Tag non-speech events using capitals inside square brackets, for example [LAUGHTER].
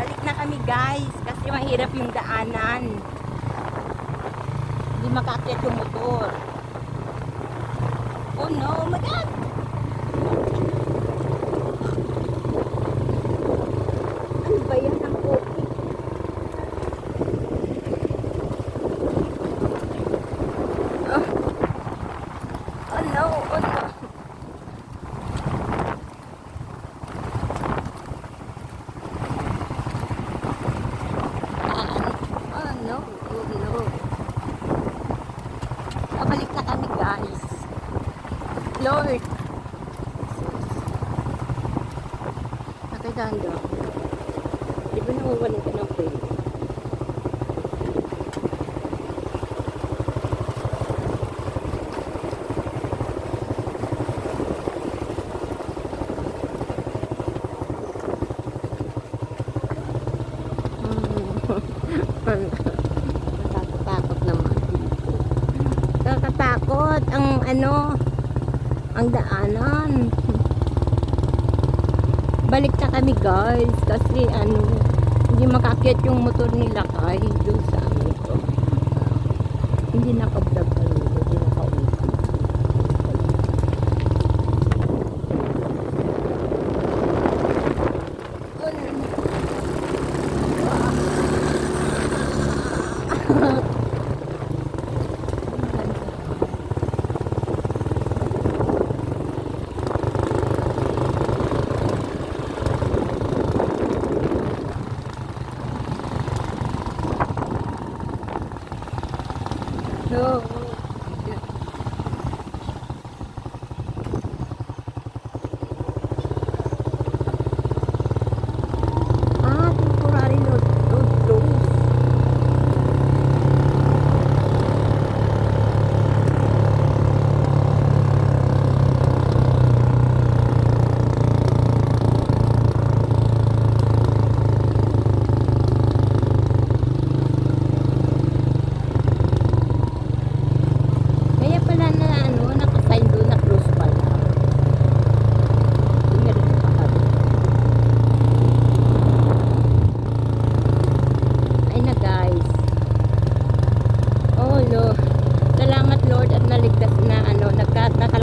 Balik na kami guys kasi mahirap yung daanan. Hindi makaakyat yung motor. Oh no, oh my Pabalik na kami guys. Lord. Nakaganda. Di ba nawawalan ka ng pain? Nakakatakot [LAUGHS] Nakakatakot ang ano, ang daanan. Balik na kami guys kasi ano, hindi makakit yung motor nila kahit doon sa ano ito. Hindi naka-vlog No. Lord, salamat Lord at naligtas na ano, nagkat